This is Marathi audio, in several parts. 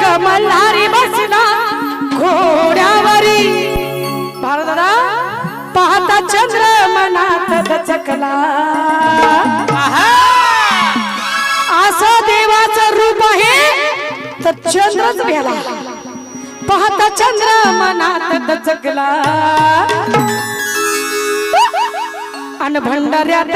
ग मल्हारी बसला. घोड्यावरी. भारदा पाहता चंद्र मनात दचकला असं रूप आहे तर चंद्रच पाहता चंद्र मनात दचकला. अन भंडाऱ्यात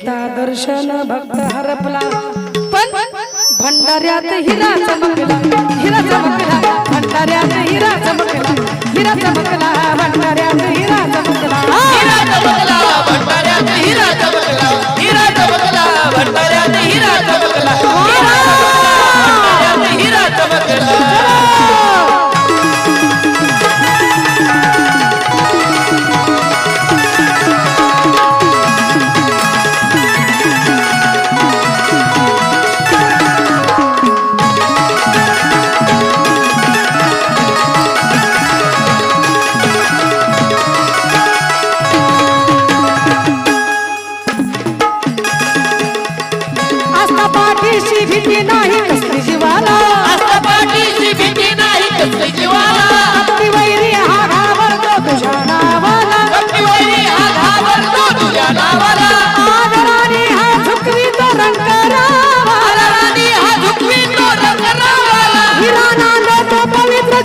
घेता दर्शन भक्त हरपला. पण भंडाऱ्यात हिरा चमकला. हिरा चमकला. भंडाऱ्यात हिरा चमकला. हिरा चमकला.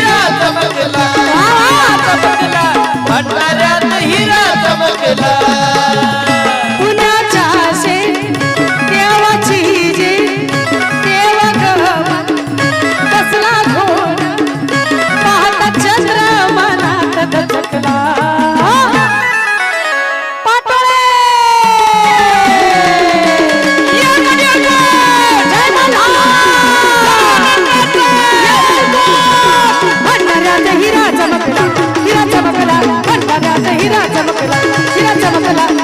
चमकला ¡Mira, chamacela! ¡Mira, chamacela!